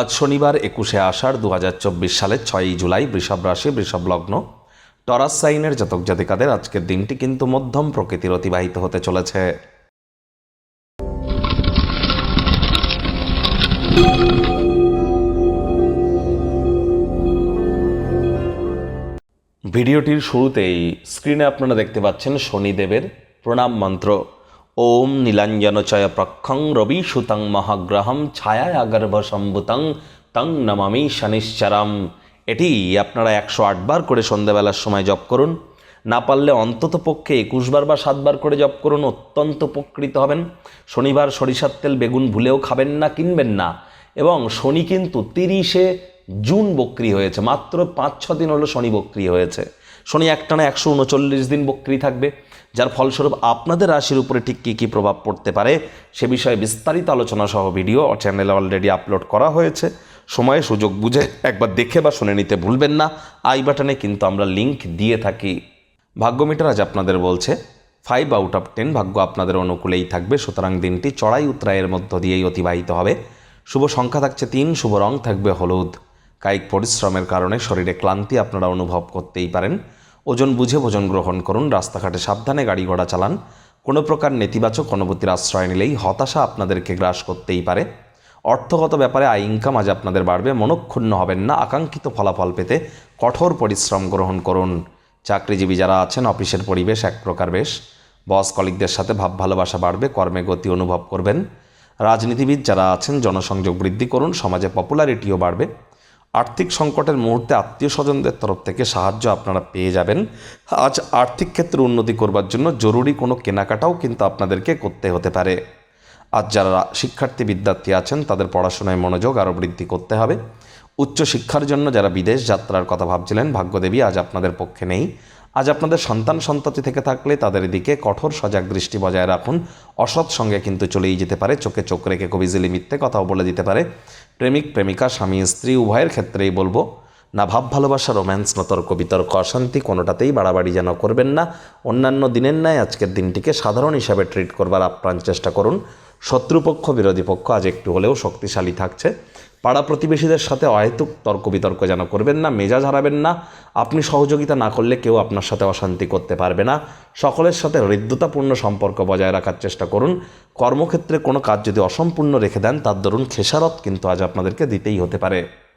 আজ শনিবার একুশে আষাঢ় দু হাজার চব্বিশ সালের ছয়ই জুলাই বৃষভ রাশি, বৃষভ লগ্ন। টরাস সাইনের জাতক জাতিকাদের আজকের দিনটি কিন্তু মধ্যম প্রকৃতির অতিবাহিত হতে চলেছে। ভিডিওটির শুরুতেই স্ক্রিনে আপনারা দেখতে পাচ্ছেন শনিদেবের প্রণাম মন্ত্র। ওম নীলাঞ্জনচয় প্রক্ষং রবি সুতং মহাগ্রহম ছায়া আগর্ভ সম্ভুতং তং নমামি শনিশ্চরম। এটি আপনারা একশো আটবার করে সন্ধ্যাবেলার সময় জপ করুন। না পারলে অন্তত পক্ষে একুশবার বা সাতবার করে জপ করুন, অত্যন্ত উপকৃত হবেন। শনিবার সরিষার তেল বেগুন ভুলেও খাবেন না, কিনবেন না। এবং শনি কিন্তু তিরিশে জুন বক্রি হয়েছে, মাত্র পাঁচ ছ দিন হলো শনি বক্রি হয়েছে। শনি একটানা একশো উনচল্লিশ দিন বক্রি থাকবে, যার ফলস্বরূপ আপনাদের রাশির উপরে ঠিক কী কী প্রভাব পড়তে পারে সে বিষয়ে বিস্তারিত আলোচনা সহ ভিডিও চ্যানেলে অলরেডি আপলোড করা হয়েছে। সময়ে সুযোগ বুঝে একবার দেখে বা শুনে নিতে ভুলবেন না। আই বাটনে কিন্তু আমরা লিংক দিয়ে থাকি। ভাগ্যমিটার আজ আপনাদের বলছে ফাইভ আউট অফ টেন ভাগ্য আপনাদের অনুকূলেই থাকবে, সুতরাং দিনটি চড়াই উত্তরায়ের মধ্য দিয়েই অতিবাহিত হবে। শুভ সংখ্যা থাকছে তিন, শুভ রং থাকবে হলুদ। কায়িক পরিশ্রমের কারণে শরীরে ক্লান্তি আপনারা অনুভব করতেই পারেন। ওজন বুঝে ভোজন গ্রহণ করুন, রাস্তাঘাটে সাবধানে গাড়ি ঘোড়া চালান। কোনো প্রকার নেতিবাচক অনুভূতির আশ্রয় নিলেই হতাশা আপনাদেরকে গ্রাস করতেই পারে। অর্থগত ব্যাপারে আয় ইনকাম আজ আপনাদের বাড়বে, মনক্ষুণ্ণ হবেন না, আকাঙ্ক্ষিত ফলাফল পেতে কঠোর পরিশ্রম গ্রহণ করুন। চাকরিজীবী যারা আছেন, অফিসের পরিবেশ এক প্রকার বেশ। বস কলিকদের সাথে ভাব ভালোবাসা বাড়বে, কর্মে গতি অনুভব করবেন। রাজনীতিবিদ যারা আছেন, জনসংযোগ বৃদ্ধি করুন, সমাজে পপুলারিটিও বাড়বে। আর্থিক সংকটের মুহূর্তে আত্মীয় স্বজনদের তরফ থেকে সাহায্য আপনারা পেয়ে যাবেন। আজ আর্থিক ক্ষেত্রে উন্নতি করবার জন্য জরুরি কোনো কেনাকাটাও কিন্তু আপনাদেরকে করতে হতে পারে। আজ যারা শিক্ষার্থী বিদ্যার্থী আছেন, তাদের পড়াশোনায় মনোযোগ আরও বৃদ্ধি করতে হবে। উচ্চ শিক্ষার জন্য যারা বিদেশ যাত্রার কথা ভাবছিলেন, ভাগ্যদেবী আজ আপনাদের পক্ষে নেই। আজ আপনাদের সন্তান সন্ততি থেকে থাকলে তাদের দিকে কঠোর সজাগ দৃষ্টি বজায় রাখুন। অসৎ সঙ্গে কিন্তু চলেই যেতে পারে, চোখে চোখ রেখে কবিজিলি মিথ্যে কথাও বলে দিতে পারে। প্রেমিক, প্রেমিকা, স্বামী, স্ত্রী, উভয়ের ক্ষেত্রেই বলব, না ভাব ভালোবাসা, রোম্যান্স না তর্ক বিতর্ক, অশান্তি কোনোটাতেই বাড়াবাড়ি যেন করবেন না। অন্যান্য দিনের ন্যায় আজকের দিনটিকে সাধারণ হিসাবে ট্রিট করবার আপ্রাণ চেষ্টা করুন। শত্রুপক্ষ, বিরোধী পক্ষ আজ একটু হলেও শক্তিশালী থাকছে। পাড়া প্রতিবেশীদের সাথে অহেতুক তর্ক বিতর্ক যেন করবেন না, মেজাজ হারাবেন না। আপনি সহযোগিতা না করলে কেউ আপনার সাথে অশান্তি করতে পারবে না। সকলের সাথে হৃদ্যতাপূর্ণ সম্পর্ক বজায় রাখার চেষ্টা করুন। কর্মক্ষেত্রে কোনো কাজ যদি অসম্পূর্ণ রেখে দেন, তার দরুন খেসারত কিন্তু আজ আপনাদেরকে দিতেই হতে পারে।